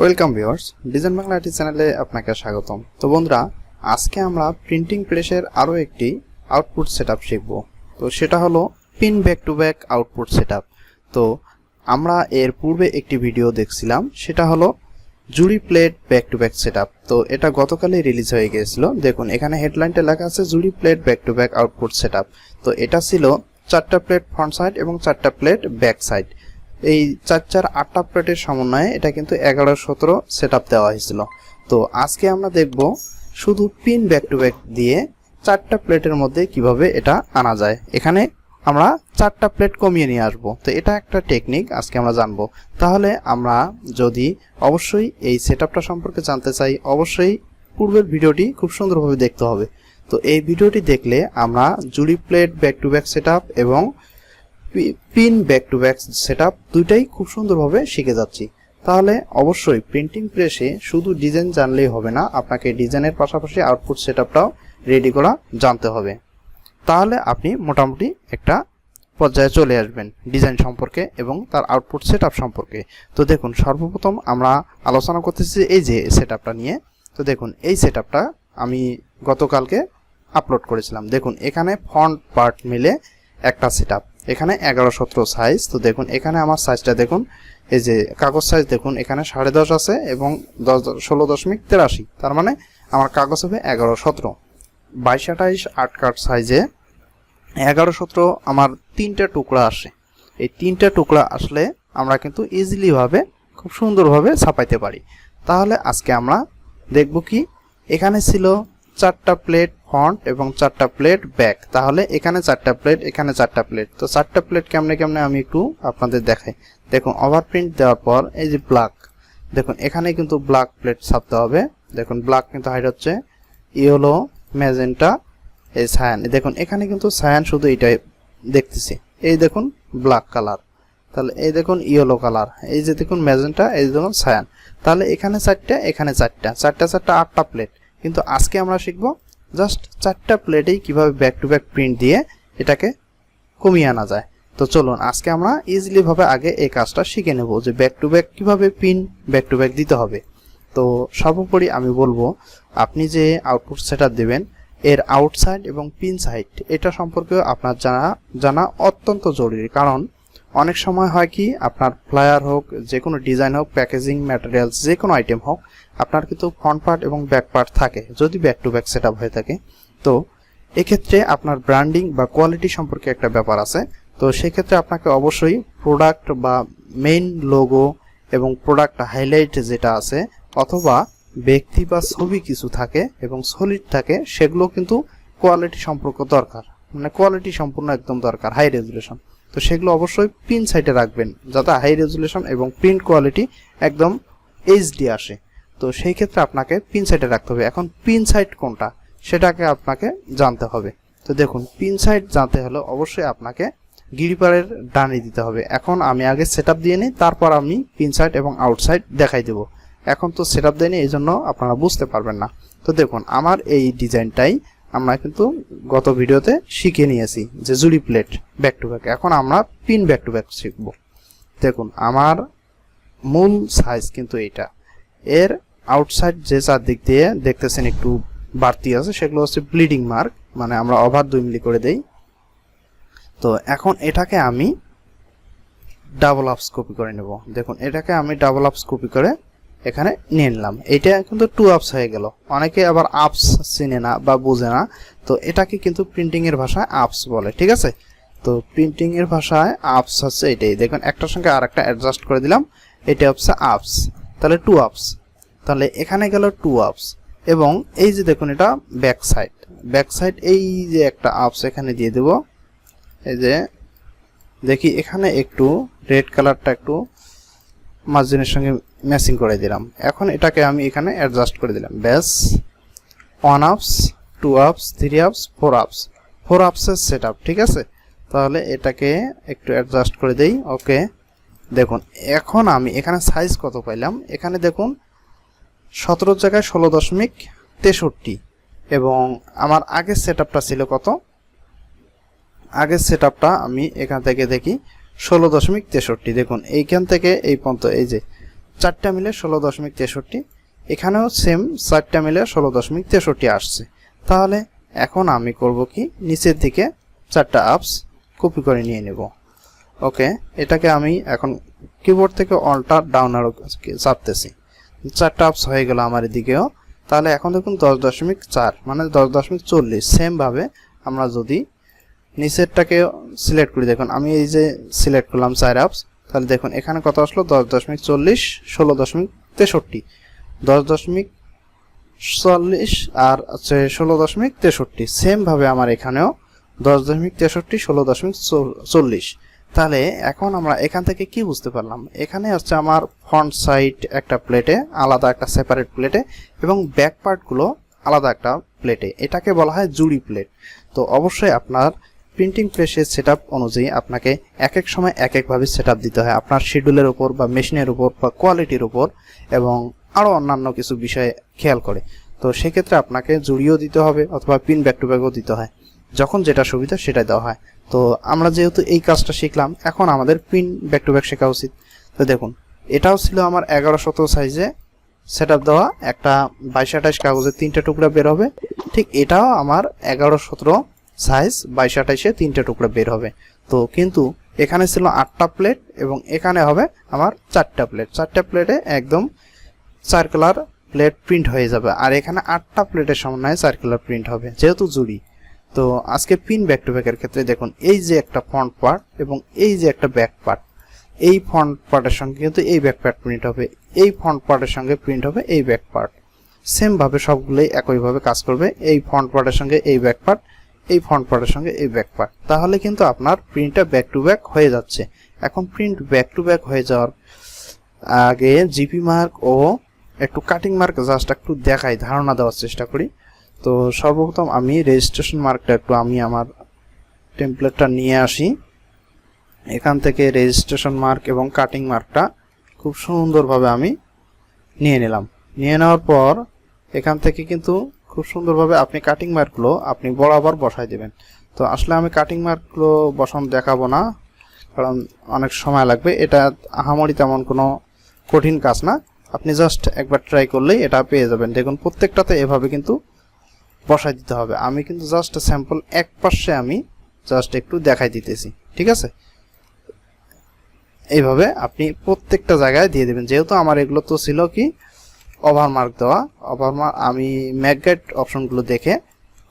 Welcome viewers design Bangla IT চ্যানেলে আপনাকে স্বাগতম। তো বন্ধুরা, আজকে আমরা প্রিন্টিং প্রেসের আরও একটি আউটপুট সেটআপ শিখব। তো সেটা হলো pin back to back output setup তো আমরা এর পূর্বে একটি ভিডিও দেখছিলাম, সেটা হলো জুড়ি plate back to back setup তো এটা গতকালই রিলিজ হয়ে গিয়েছিল। দেখুন, এখানে হেডলাইনটা লেখা আছে, জুড়ি plate back to back output setup তো এটা ছিল চারটা প্লেট ফ্রন্ট সাইড এবং চারটা প্লেট ব্যাক সাইড এই চার চার আটটা প্লেটের সমন্বয়ে এটা কিন্তু এগারো সতেরো সেট দেওয়া হয়েছিল। তো আজকে আমরা দেখব শুধু পিন ব্যাক টু ব্যাক দিয়ে চারটা প্লেটের মধ্যে কীভাবে এটা আনা যায়। এখানে আমরা চারটা প্লেট কমিয়ে নিয়ে আসব। তো এটা একটা টেকনিক আজকে আমরা জানব। তাহলে আমরা যদি অবশ্যই এই সেট সম্পর্কে জানতে চাই, অবশ্যই পূর্বের ভিডিওটি খুব সুন্দরভাবে দেখতে হবে। তো এই ভিডিওটি দেখলে আমরা জুড়ি plate back to back set এবং pin back to back set দুইটাই খুব সুন্দরভাবে শিখে যাচ্ছি। তাহলে অবশ্যই প্রিন্টিং প্রেসে শুধু ডিজাইন জানলেই হবে না, আপনাকে ডিজাইনের পাশাপাশি আউটপুট সেট রেডি করা জানতে হবে। তাহলে আপনি মোটামুটি একটা পর্যায়ে চলে আসবেন ডিজাইন সম্পর্কে এবং তার আউটপুট সেট সম্পর্কে। তো দেখুন, সর্বপ্রথম আমরা আলোচনা করতেছি এই যে সেট নিয়ে। তো দেখুন, এই সেট আমি গতকালকে আপলোড করেছিলাম। দেখুন, এখানে ফন্ট পার্ট মিলে একটা সেট এখানে এগারো সতেরো সাইজ তো দেখুন, এখানে আমার সাইজটা দেখুন, এই যে কাগজ সাইজ দেখুন, এখানে সাড়ে দশ আছে এবং দশ ষোলো দশমিক তেরাশি। তার মানে আমার কাগজ হবে এগারো সতেরো। বাইশ আঠাইশ আট কার্ড সাইজে এগারো সতেরো আমার তিনটে টুকরা আসে। এই তিনটে টুকরা আসলে আমরা কিন্তু ইজিলিভাবে খুব সুন্দরভাবে ছাপাইতে পারি। তাহলে আজকে আমরা দেখব কি, এখানে ছিল চারটা প্লেট ফ্রন্ট এবং চারটা প্লেট ব্যাক তাহলে এখানে চারটা প্লেট এখানে চারটা প্লেট তো চারটা প্লেট কেমনে কেমনে আমি একটু আপনাদের দেখাই। দেখুন ওভার প্রিন্ট দেওয়ার পর এই যে ব্ল্যাক দেখুন, এখানে কিন্তু ব্ল্যাক প্লেট ছাপতে হবে। দেখুন ব্ল্যাক কিন্তু হাইট হচ্ছে। ইয়েলো ম্যাজেন্টা এই সায়ান দেখুন, এখানে কিন্তু সায়ান শুধু এইটাই দেখতেছি। এই দেখুন ব্ল্যাক কালার তাহলে এই দেখুন ইয়েলো কালার এই যে দেখুন ম্যাজেন্টা এই দেখুন সায়ান তাহলে এখানে চারটা এখানে চারটা। চারটা চারটা, আটটা প্লেট কিন্তু আজকে আমরা শিখব জাস্ট চারটা প্লেটেই কীভাবে ব্যাক টু ব্যাক প্রিন্ট দিয়ে এটাকে কমিয়ে আনা যায়। তো চলুন, আজকে আমরা ইজিলি ভাবে আগে এই কাজটা শিখে নেব যে ব্যাক টু ব্যাক কীভাবে পিন ব্যাক টু ব্যাক দিতে হবে। তো সর্বোপরি আমি বলব, আপনি যে আউটপুট সেটআপ দেবেন, এর আউটসাইড এবং পিন সাইড এটা সম্পর্কেও আপনার জানা জানা অত্যন্ত জরুরি। কারণ অনেক সময় হয় কি, আপনার ফ্লায়ার হোক যে কোনো ডিজাইন হোক প্যাকেজিং ম্যাটেরিয়ালস যে কোনো আইটেম হোক, আপনার কিন্তু ফ্রন্ট পার্ট এবং ব্যাক পার্ট থাকে, যদি ব্যাক টু ব্যাক সেট হয়ে থাকে। তো, এক্ষেত্রে আপনার ব্র্যান্ডিং বা কোয়ালিটি সম্পর্কে একটা ব্যাপার আছে। তো, সেক্ষেত্রে আপনাকে অবশ্যই প্রোডাক্ট বা মেইন লোগো এবং প্রোডাক্ট হাইলাইট যেটা আছে, অথবা ব্যক্তি বা ছবি কিছু থাকে এবং সলিড থাকে, সেগুলো কিন্তু কোয়ালিটি সম্পর্ক দরকার। মানে কোয়ালিটি সম্পূর্ণ একদম দরকার হাই রেজুলেশন তো সেগুলো অবশ্যই পিন সাইটে রাখবেন, যাতে হাই রেজুলেশন এবং প্রিন্ট কোয়ালিটি একদম এইচডি আসে। তো সেই ক্ষেত্রে আপনাকে পিন সাইটে রাখতে হবে। এখন পিন সাইট কোনটা? সেটাকে আপনাকে জানতে হবে। তো দেখুন পিন সাইট জানতে হলে অবশ্যই আপনাকে গিরিপারের ডানে দিতে হবে। এখন আমি আগে সেট দিয়ে নিই, তারপর আমি পিন সাইড এবং আউটসাইড দেখাই দেব। এখন তো সেট আপ দেয়নি, এই জন্য আপনারা বুঝতে পারবেন না। তো দেখুন, আমার এই ডিজাইনটাই আমরা কিন্তু গত ভিডিওতে শিখে নিয়েছি যে জুড়ি প্লেট ব্যাক টু ব্যাক এখন আমরা পিন ব্যাক টু ব্যাক শিখব। দেখুন, আমার মূল সাইজ কিন্তু এইটা। এর আউটসাইড যে চারদিক দিয়ে দেখতেছেন একটু বাড়তি আছে, সেগুলো হচ্ছে ব্লিডিং মার্ক মানে আমরা ওভার দুই মিলি করে দেই। তো এখন এটাকে আমি ডাবল আপস কপি করে নেব। দেখুন, এটাকে আমি ডাবল আপস কপি করে এখানে নিয়ে নিলাম। এটা কিন্তু টু আপস হয়ে গেল। অনেকে আবার আপস চিনে না বা বুঝে না। তো এটাকে কিন্তু প্রিন্টিং এর ভাষায় আপস বলে, ঠিক আছে? তো প্রিন্টিং এর ভাষায় আপস হচ্ছে এটাই। দেখুন, একটার সঙ্গে আর একটা অ্যাডজাস্ট করে দিলাম। এটা হচ্ছে আপস তাহলে টু আপস তাহলে এখানে গেল টু আপস এবং এই যে দেখুন, এটা ব্যাক সাইড ব্যাক সাইড এই যে একটা আপস এখানে দিয়ে দেব। এই যে দেখি, এখানে একটু রেড কালারটা একটু মার্জিনের সঙ্গে ম্যাচিং করে দিলাম। এখন এটাকে আমি এখানে অ্যাডজাস্ট করে দিলাম। ব্যাস one ups two ups three ups four ups four আপসের set ঠিক আছে? তাহলে এটাকে একটু অ্যাডজাস্ট করে দেই। ওকে দেখুন, এখন আমি এখানে সাইজ কত পাইলাম? এখানে দেখুন, সতেরো জায়গায় ষোলো দশমিক তেষট্টি। এবং আমার আগের সেট ছিল কত? আগের সেট আমি এখান থেকে দেখি, ষোলো দশমিক তেষট্টি। দেখুন, এইখান থেকে এই পর্যন্ত, এই যে চারটা মিলে ষোলো দশমিক তেষট্টি। এখানেও সেম চারটা মিলে ষোলো দশমিক তেষট্টি আসছে। তাহলে এখন আমি করব কি? নিচের দিকে চারটা আপস কপি করে নিয়ে নেব। ওকে, এটাকে আমি এখন কিবোর্ড থেকে অলটা ডাউন আরও চাপতেছি। চারটা আপস হয়ে গেল আমার এদিকেও। তাহলে এখন দেখুন দশ দশমিক চার মানে দশ দশমিক চল্লিশ। সেমভাবে আমরা যদি নিচেরটাকে সিলেক্ট করি, দেখুন আমি এই যে সিলেক্ট করলাম চার আপস তাহলে দেখুন, এখানে কত আসলো? দশ দশমিক চল্লিশ, ষোলো দশমিক তেষট্টি। দশ দশমিক চল্লিশ আর হচ্ছে ষোলো দশমিক তেষট্টি। সেমভাবে আমার এখানেও দশ দশমিক তেষট্টি, ষোলো দশমিক চল্লিশ। তাহলে এখন আমরা এখান থেকে কি বুঝতে পারলাম? এখানে হচ্ছে আমার ফ্রন্ট সাইড একটা প্লেটে আলাদা একটা সেপারেট প্লেটে এবং ব্যাক পার্টগুলো আলাদা একটা প্লেটে এটাকে বলা হয় জুড়ি প্লেট তো অবশ্যই আপনার প্রিন্টিং প্রেসের সেট অনুযায়ী আপনাকে এক এক সময় এক একভাবে সেট দিতে হয়। আপনার শিডিউলের উপর বা মেশিনের উপর বা কোয়ালিটির উপর এবং আরও অন্যান্য কিছু বিষয়ে খেয়াল করে। তো সেক্ষেত্রে আপনাকে জুড়িও দিতে হবে অথবা পিন ব্যাক টু ব্যাকও দিতে হয়। যখন যেটা সুবিধা সেটাই দেওয়া হয়। তো আমরা যেহেতু এই কাজটা শিখলাম, এখন আমাদের পিন ব্যাক টু ব্যাক শেখা উচিত। তো দেখুন, এটাও ছিল আমার এগারো শত সাইজে সেট দেওয়া। একটা বাইশ আঠাশ কাগজের তিনটে টুকরা বের হবে। ঠিক এটাও আমার এগারো সতেরো সাইজ বাইশ আঠাইশে তিনটে টুকরা বের হবে। তো কিন্তু এখানে ছিল আটটা প্লেট এবং এখানে হবে আমার চারটা প্লেট চারটা প্লেটে একদম সার্কুলার প্লেট প্রিন্ট হয়ে যাবে। আর এখানে আটটা প্লেটের সমন্বয়ে সার্কুলার প্রিন্ট হবে, যেহেতু জুড়ি। তো আজকে পিন ব্যাক টু ব্যাকের ক্ষেত্রে দেখুন, এই যে একটা ফ্রন্ট পার্ট এবং এই যে একটা ব্যাক পার্ট এই ফ্রন্ট পার্টের সঙ্গে কিন্তু এই ব্যাক পার্ট প্রিন্ট হবে, এই ফ্রন্ট পার্টের সঙ্গে প্রিন্ট হবে এই ব্যাক পার্ট সেমভাবে সবগুলোই একইভাবে কাজ করবে, এই ফ্রন্ট পার্টের সঙ্গে এই ব্যাক পার্ট এই ফ্রন্ট পার্টের সঙ্গে এই ব্যাক পার্ট তাহলে কিন্তু আপনার প্রিন্টটা ব্যাক টু ব্যাক হয়ে যাচ্ছে। এখন প্রিন্ট ব্যাক টু ব্যাক হয়ে যাওয়ার আগে জিপি মার্ক ও একটু কাটিং মার্ক জাস্ট একটু দেখাই, ধারণা দেওয়ার চেষ্টা করি। তো সর্বপ্রথম আমি রেজিস্ট্রেশন মার্কটা একটু আমি আমার টেমপ্লেটটা নিয়ে আসি। এখান থেকে রেজিস্ট্রেশন মার্ক এবং কাটিং মার্কটা খুব সুন্দরভাবে আমি নিয়ে নিলাম। নিয়ে নেওয়ার পর এখান থেকে কিন্তু খুব সুন্দরভাবে আপনি কাটিং মার্কগুলো আপনি বরাবর বসাই দেবেন। তো আসলে আমি কাটিং মার্কগুলো বসানো দেখাবো না, কারণ অনেক সময় লাগবে। এটা আহামরি তেমন কোনো কঠিন কাজ না। আপনি জাস্ট একবার ট্রাই করলেই এটা পেয়ে যাবেন। দেখুন, প্রত্যেকটাতে এভাবে কিন্তু বসাই দিতে হবে। আমি কিন্তু জাস্ট স্যাম্পল এক পাশে আমি জাস্ট একটু দেখাই দিতেছি, ঠিক আছে? এইভাবে আপনি প্রত্যেকটা জায়গায় দিয়ে দেবেন। যেহেতু আমার এগুলো তো ছিল কি ওভারমার্ক দেওয়া। ওভারমার্ক আমি ম্যাকগাইড অপশনগুলো দেখে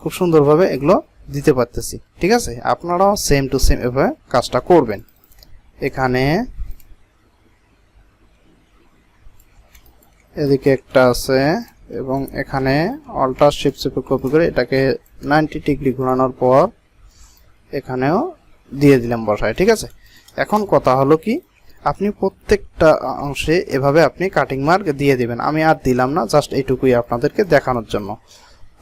খুব সুন্দরভাবে এগুলো দিতে পারতেছি। ঠিক আছে? আপনারাও সেম টু সেম এভাবে কাজটা করবেন। এখানে এদিকে একটা আছে এবং এখানে অল্টার শিপ শিপে কপি করে এটাকে নাইনটি ডিগ্রি ঘোরানোর পর এখানেও দিয়ে দিলাম বসায়। ঠিক আছে? এখন কথা হলো কি? আপনি প্রত্যেকটা অংশে এভাবে আপনি কাটিং মার্ক দিয়ে দিবেন। আমি আর দিলাম না জাস্ট এইটুকুই আপনাদেরকে দেখানোর জন্য।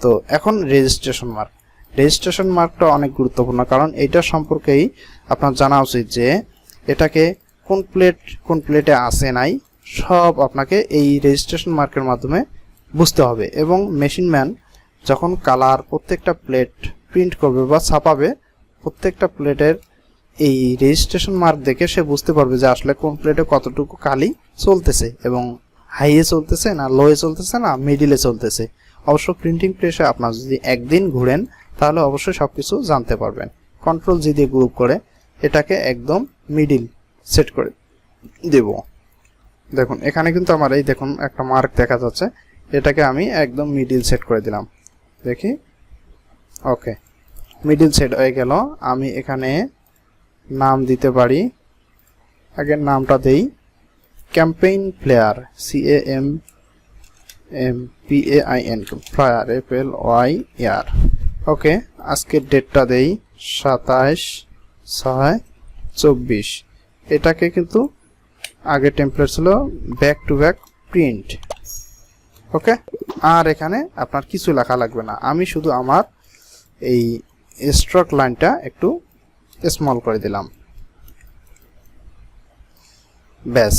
তো এখন রেজিস্ট্রেশন মার্ক রেজিস্ট্রেশন মার্কটা অনেক গুরুত্বপূর্ণ, কারণ এইটা সম্পর্কেই আপনার জানা উচিত যে এটাকে কোন প্লেট কোন প্লেটে আসে নাই, সব আপনাকে এই রেজিস্ট্রেশন মার্কের মাধ্যমে বুঝতে হবে। এবং মেশিন ম্যান যখন কালার প্রত্যেকটা প্লেট প্রিন্ট করবে বা ছাপাবে, প্রত্যেকটা প্লেটের এই রেজিস্ট্রেশন মার্ক দেখে সে বুঝতে পারবে যে আসলে কোন প্লেটে কতটুকু কালি চলতেছে এবং হাইয়ে চলতেছে না লোয়ে চলতেছে না মিডিলে চলতেছে। অবশ্য প্রিন্টিং প্রেসে আপনার যদি একদিন ঘুরেন, তাহলে অবশ্যই সব কিছু জানতে পারবেন। কন্ট্রোল জি দিয়ে গ্রুপ করে এটাকে একদম মিডিল সেট করে দেব। দেখুন, এখানে কিন্তু আমার এই দেখুন একটা মার্ক দেখা যাচ্ছে। এটাকে আমি একদম মিডিল সেট করে দিলাম। দেখি। ওকে মিডিল সেট হয়ে গেল। আমি এখানে নাম দিতে পারি। আগের নামটা দেই। Campaign player C A M M P A I N flyer F L Y year okay, আজকের ডেটটা দেই সাতাশ ছয় চব্বিশ। এটাকে কিন্তু আগে টেমপ্লেট ছিল back to back print okay, আর এখানে আপনার কিছু লেখা লাগবে না। আমি শুধু আমার এই স্ট্রক লাইনটা একটু স্মল করে দিলাম। ব্যাস।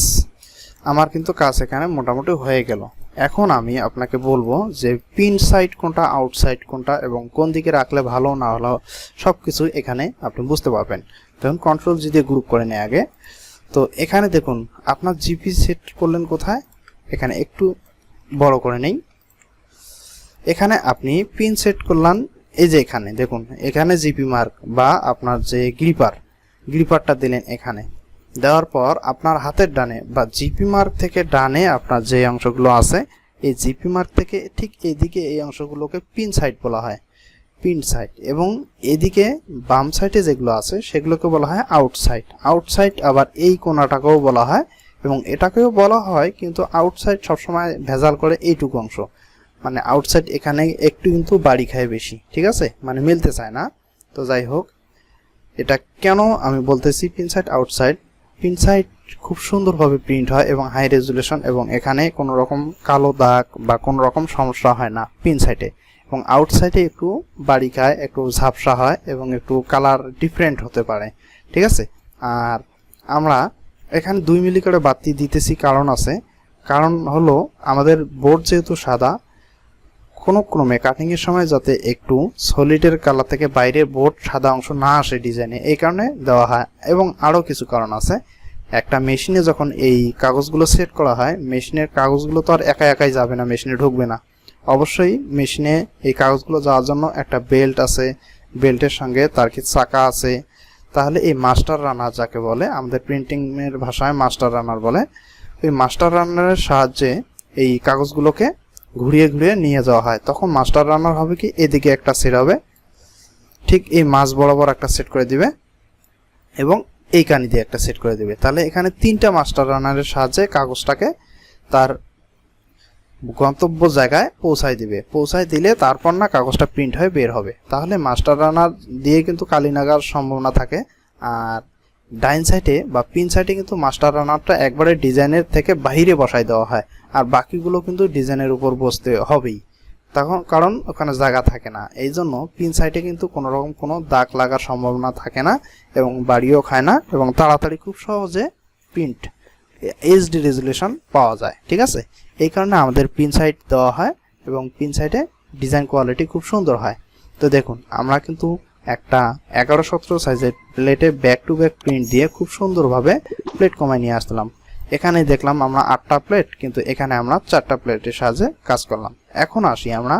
আমার কিন্তু কাজ এখানে মোটামুটি হয়ে গেল। এখন আমি আপনাকে বলব যে পিন সাইড কোনটা আউটসাইড কোনটা এবং কোন দিকে রাখলে ভালো না হলো সব কিছু এখানে আপনি বুঝতে পারবেন। দেখুন কন্ট্রোল দিয়ে গ্রুপ করে নেয় আগে। তো এখানে দেখুন, আপনার জিপি সেট করলেন কোথায়? এখানে একটু বড় করে নেই। এখানে আপনি পিন সেট করলেন এই যে এখানে, দেখুন, এখানে জিপি মার্ক বা আপনার যে গ্রিপার, গ্রিপারটা দিলেন এখানে। দেওয়ার পর আপনার হাতের ডানে বা জিপি মার্ক থেকে ডানে আপনার যে অংশগুলো আছে, এই জিপি মার্ক থেকে ঠিক এদিকে এই অংশগুলোকে পিন সাইড বলা হয়। পিন সাইড এবং এদিকে বাম সাইডে যেগুলো আছে, সেগুলোকে বলা হয় আউটসাইড আউটসাইড আবার এই কোনাটাকেও বলা হয় এবং এটাকেও বলা হয়, কিন্তু আউটসাইড সবসময় ভেজাল করে এইটুকু অংশ। মানে আউটসাইড এখানে একটু কিন্তু বাড়ি খায় বেশি, ঠিক আছে? মানে মিলতে চায় না। তো যাই হোক, এটা কেন আমি বলতেছি পিন সাইড আউটসাইড পিন খুব সুন্দরভাবে প্রিন্ট হয় এবং হাই রেজুলেশন এবং এখানে কোনো রকম কালো দাগ বা কোনো রকম সমস্যা হয় না পিন সাইডে এবং আউটসাইডে একটু বাড়ি খায়, একটু ঝাপসা হয় এবং একটু কালার ডিফারেন্ট হতে পারে, ঠিক আছে? আর আমরা এখানে দুই মিলি করে বাতি দিতেছি কারণ আছে। কারণ হলো আমাদের বোর্ড যেহেতু সাদা কোনো ক্রমে কাটিংয়ের সময় যাতে একটু সলিডের কালার থেকে বাইরে বোর্ড সাদা অংশ না আসে ডিজাইনে এই কারণে দেওয়া হয়। এবং আরও কিছু কারণ আছে। একটা মেশিনে যখন এই কাগজগুলো সেট করা হয় মেশিনের কাগজগুলো তো আর একা একাই যাবে না মেশিনে ঢুকবে না। অবশ্যই মেশিনে এই কাগজগুলো যাওয়ার জন্য একটা বেল্ট আছে। বেল্টের সঙ্গে তার কি চাকা আছে। তাহলে এই মাস্টার রানার যাকে বলে, আমাদের প্রিন্টিংয়ের ভাষায় মাস্টার রানার বলে, ওই মাস্টার রানারের সাহায্যে এই কাগজগুলোকে ঘুরিয়ে ঘুরিয়ে নিয়ে যাওয়া হয়। তখন মাস্টার রানার হবে কি? এদিকে একটা সেট হবে। ঠিক এই মাছ বরাবর একটা সেট করে দিবে এবং এই কানি দিয়ে একটা সেট করে দিবে। তাহলে এখানে তিনটা মাস্টার রানারের সাহায্যে কাগজটাকে তার গন্তব্য জায়গায় পৌঁছায় দিবে। পৌঁছায় দিলে তারপর না কাগজটা প্রিন্ট হয়ে বের হবে। তাহলে মাস্টার রানার দিয়ে কিন্তু কালি নাগার সম্ভাবনা থাকে। আর ডাইন সাইডে বা পিন সাইডে কিন্তু মাস্টার রানারটা একবারে ডিজাইনের থেকে বাইরে বসাই দেওয়া হয়। আর বাকিগুলো কিন্তু ডিজাইনের উপর বসতে হবেই। তখন কারণ ওখানে জায়গা থাকে না। এই জন্য পিন সাইডে কিন্তু কোনো রকম কোনো দাগ লাগার সম্ভাবনা থাকে না এবং বাড়িও খায় না এবং তাড়াতাড়ি খুব সহজে প্রিন্ট, এইচডি রেজুলেশন পাওয়া যায়। ঠিক আছে? এই কারণে আমাদের পিন সাইড দেওয়া হয় এবং পিন সাইডে ডিজাইন কোয়ালিটি খুব সুন্দর হয়। তো দেখুন, আমরা কিন্তু একটা এগারো সতেরো সাইজের প্লেটে ব্যাক টু ব্যাক প্রিন্ট দিয়ে খুব সুন্দরভাবে প্লেট কমায় নিয়ে আসলাম। এখানে দেখলাম আমরা আটটা প্লেট কিন্তু এখানে আমরা চারটা প্লেটের সাহায্যে কাজ করলাম। এখন আসি আমরা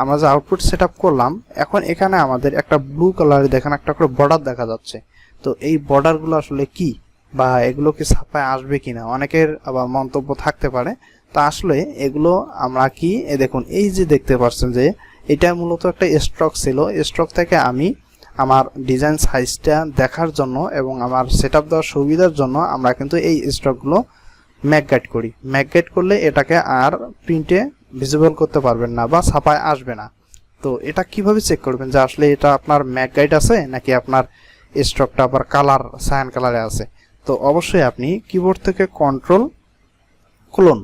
আমরা যে আউটপুট সেট করলাম, এখন এখানে আমাদের একটা ব্লু কালারে দেখেন একটা করে বর্ডার দেখা যাচ্ছে। তো এই বর্ডারগুলো আসলে কি? বা এগুলো কি ছাপায় আসবে কিনা? অনেকের আবার মন্তব্য থাকতে পারে। তা আসলে এগুলো আমরা কি? দেখুন, এই যে দেখতে পাচ্ছেন যে এটা মূলত একটা স্ট্রক ছিল। স্ট্রক থেকে আমি আমার ডিজাইন সাইজটা দেখার জন্য এবং আমার সেট আপ দেওয়ার সুবিধার জন্য আমরা কিন্তু এই স্টকগুলো ম্যাকগাইড করি। ম্যাকগাইড করলে এটাকে আর প্রিন্টে ভিজিবল করতে পারবেন না বা ছাপায় আসবে না। তো এটা কীভাবে চেক করবেন? যে আসলে এটা আপনার ম্যাকগাইড আছে নাকি আপনার স্টকটা আবার কালার সায়ান কালারে আছে? তো অবশ্যই আপনি কিবোর্ড থেকে কন্ট্রোল ক্লোন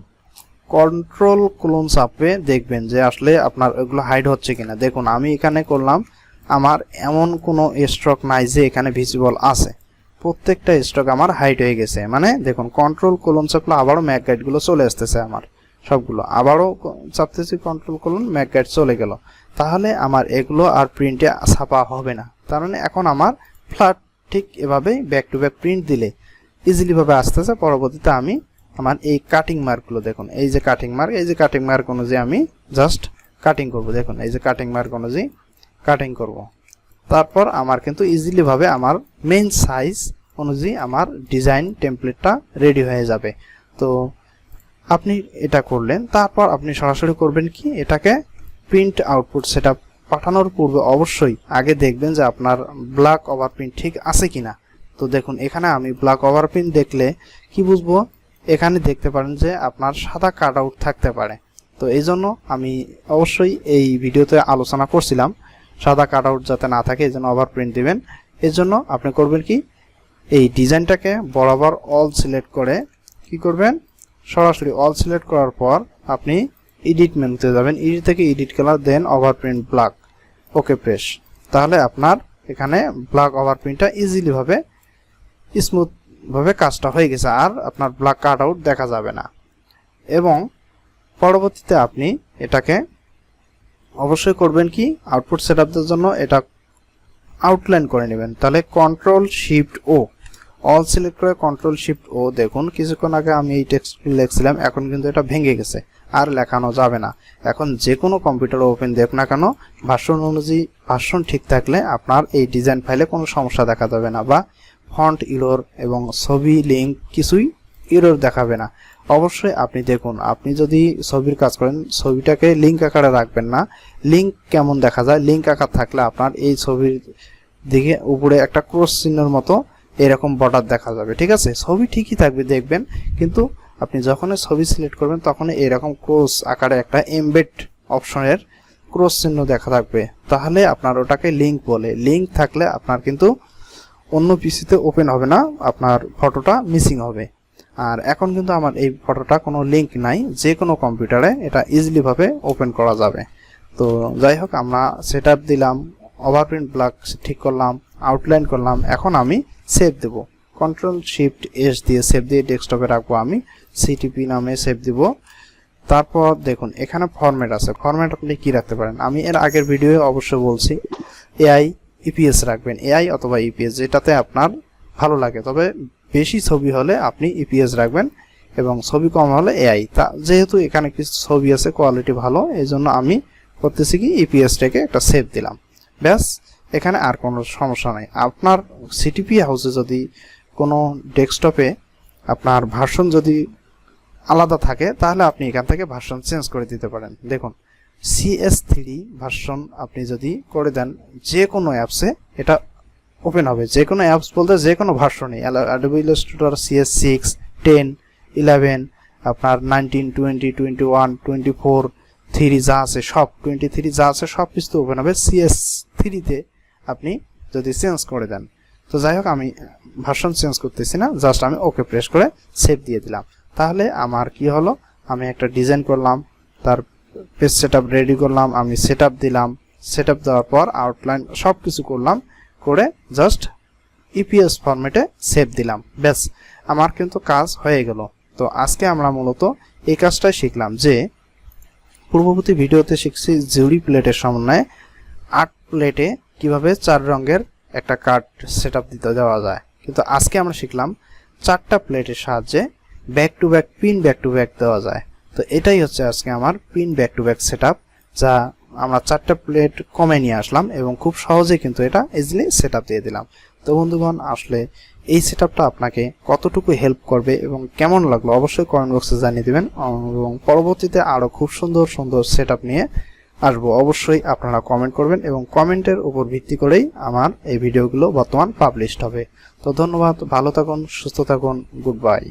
কন্ট্রোল ক্লোন চাপে দেখবেন যে আসলে আপনার ওগুলো হাইড হচ্ছে কিনা। দেখুন, আমি এখানে করলাম আমার এমন কোনো স্ট্রক নাই যে এখানে ভিজিবল আছে। প্রত্যেকটা স্টক আমার হাইট হয়ে গেছে। মানে দেখুন কন্ট্রোল কোলন চাপলে আবারও ম্যাক গাইডগুলো চলে আসতেছে আমার, সবগুলো। আবারও চাপতেছি কন্ট্রোল কোলন ম্যাক গাইড চলে গেল। তাহলে আমার এগুলো আর প্রিন্টে ছাপা হবে না। তার মানে এখন আমার ফ্ল্যাট ঠিক এভাবেই ব্যাক টু ব্যাক প্রিন্ট দিলে ইজিলিভাবে আসতেছে। পরবর্তীতে আমি আমার এই কাটিং মার্কগুলো দেখুন, এই যে কাটিং মার্ক এই যে কাটিং মার্ক অনুযায়ী আমি জাস্ট কাটিং করব। দেখুন, এই যে কাটিং মার্ক অনুযায়ী কাটিং করব। তারপর আমার কিন্তু ইজিলিভাবে আমার মেইন সাইজ অনুযায়ী আমার ডিজাইন টেমপ্লেটটা রেডি হয়ে যাবে। তো আপনি এটা করলেন, তারপর আপনি সরাসরি করবেন কি? এটাকে প্রিন্ট আউটপুট সেটা পাঠানোর পূর্বে অবশ্যই আগে দেখবেন যে আপনার ব্ল্যাক ওভার প্রিন্ট ঠিক আছে কিনা। তো দেখুন, এখানে আমি ব্ল্যাক ওভার প্রিন্ট দেখলে কি বুঝব? এখানে দেখতে পারেন যে আপনার সাদা কাট আউট থাকতে পারে। তো এই জন্য আমি অবশ্যই এই ভিডিওতে আলোচনা করছিলাম। সাদা কাট আউট যাতে না থাকে এই জন্য ওভার প্রিন্ট দেবেন। এর জন্য আপনি করবেন কি? এই ডিজাইনটাকে বরাবর অল সিলেক্ট করে কি করবেন? সরাসরি অল সিলেক্ট করার পর আপনি এডিট মেনুতে যাবেন। এডিট থেকে এডিট কালার দেন overprint black okay press তাহলে আপনার এখানে ব্ল্যাক ওভার প্রিন্টটা ইজিলিভাবে স্মুথভাবে কাজটা হয়ে গেছে, আর আপনার ব্ল্যাক কাট আউট দেখা যাবে না। এবং পরবর্তীতে আপনি এটাকে অবশ্যই করবেন কি? আউটপুট সেটআপের জন্য এটা আউটলাইন করে নেবেন। তাহলে control shift O all select করে কন্ট্রোল শিফট ও দেখুন। কিছুক্ষণ আগে আমি এই টেক্সট লিখছিলাম, এখন কিন্তু এটা ভেঙে গেছে। আর লেখানো যাবে না। এখন যে কোনো কম্পিউটার ওপেন দেখ না কেন ভার্সন অনুযায়ী ভার্সন ঠিক থাকলে আপনার এই ডিজাইন ফাইলে কোনো সমস্যা দেখা যাবে না বা ফন্ট ইরোর এবং ছবি লিঙ্ক কিছুই ইরোর দেখাবে না। অবশ্যই আপনি দেখুন, আপনি যদি ছবির কাজ করেন, ছবিটাকে লিঙ্ক আকারে রাখবেন না। লিঙ্ক কেমন দেখা যায়? লিঙ্ক আকার থাকলে আপনার এই ছবির দিকে উপরে একটা ক্রস চিহ্নের মতো এরকম বর্ডার দেখা যাবে, ঠিক আছে? ছবি ঠিকই থাকবে, দেখবেন। কিন্তু আপনি যখনই ছবি সিলেক্ট করবেন তখন এরকম ক্রস আকারে একটা এমবেড অপশনের ক্রস চিহ্ন দেখা থাকবে। তাহলে আপনার ওটাকে লিঙ্ক বলে। লিঙ্ক থাকলে আপনার কিন্তু অন্য পিসিতে ওপেন হবে না, আপনার ফটোটা মিসিং হবে। আর এখন কিন্তু আমার এই ফটোটা কোনো লিঙ্ক নাই যে কোনো কম্পিউটারে এটা ইজিলিভাবে ওপেন করা যাবে। তো যাই হোক, আমরা সেট দিলাম ওভারপ্রিন্ট ব্লক ঠিক করলাম আউটলাইন করলাম, এখন আমি সেভ দেব। কন্ট্রোল শিফট এস দিয়ে সেভ দিয়ে ডেস্কটপে রাখব আমি সিটিপি নামে সেভ দিব। তারপর দেখুন, এখানে ফরম্যাট আছে। ফরম্যাট আপনি কি রাখতে পারেন? আমি এর আগের ভিডিওয়ে অবশ্যই বলছি এআই ইপিএস রাখবেন। এআই অথবা ইপিএস যেটাতে আপনার ভালো লাগে। তবে বেশি ছবি হলে আপনি ইপিএস রাখবেন এবং ছবি কম হলে এআই তা যেহেতু এখানে কিছু ছবি আছে কোয়ালিটি ভালো এই জন্য আমি করতেছি কি ইপিএসটাকে একটা সেভ দিলাম। ব্যাস, এখানে আর কোনো সমস্যা নাই। আপনার সিটিপি হাউসে যদি কোনো ডেস্কটপে আপনার ভার্সন যদি আলাদা থাকে, তাহলে আপনি এখান থেকে ভার্সন চেঞ্জ করে দিতে পারেন। দেখুন সিএস থ্রি ভার্সন আপনি যদি করে দেন, যে কোনো অ্যাপসে এটা ওপেন হবে। যে কোনো অ্যাপস বলতে যে কোনো ভার্সনই Adobe Illustrator CS six ten eleven আপনার nineteen twenty twenty one twenty four three যা আছে সব টোয়েন্টি থ্রি যা আছে সব কিছু ওপেন হবে। সিএস থ্রিতে আপনি যদি চেঞ্জ করে দেন। তো যাই হোক, আমি ভার্সন চেঞ্জ করতেছি না জাস্ট আমি ওকে প্রেস করে সেভ দিয়ে দিলাম। তাহলে আমার কি হলো? আমি একটা ডিজাইন করলাম, তার পেজ সেট রেডি করলাম, আমি সেট দিলাম। সেট দেওয়ার পর আউটলাইন সব কিছু করলাম। করে জাস্ট ইপিএস ফরম্যাটে সেভ দিলাম। ব্যাস, আমার কিন্তু কাজ হয়ে গেল। তো আজকে আমরা মূলত এই কাজটাই শিখলাম যে পূর্ববর্তী ভিডিওতে শিখছি জুড়ি প্লেটের সমন্বয়ে আট প্লেটে কীভাবে চার রঙের একটা কার্ড সেট দিতে দেওয়া যায়। কিন্তু আজকে আমরা শিখলাম চারটা প্লেটের সাহায্যে back to back pin back to back দেওয়া যায়। তো এটাই হচ্ছে আজকে আমার pin back to back set যা আমরা চারটা প্লেট কমে নিয়ে আসলাম এবং খুব সহজে কিন্তু এটা ইজিলি সেট দিয়ে দিলাম। তো বন্ধুগণ, আসলে এই সেট আপনাকে কতটুকু হেল্প করবে এবং কেমন লাগল অবশ্যই কমেন্ট বক্সে জানিয়ে দেবেন এবং পরবর্তীতে আরও খুব সুন্দর সুন্দর সেট নিয়ে আসব। অবশ্যই আপনারা কমেন্ট করবেন এবং কমেন্টের উপর ভিত্তি করেই আমার এই ভিডিওগুলো বর্তমান পাবলিশড হবে। তো ধন্যবাদ, ভালো থাকুন, সুস্থ থাকুন গুড বাই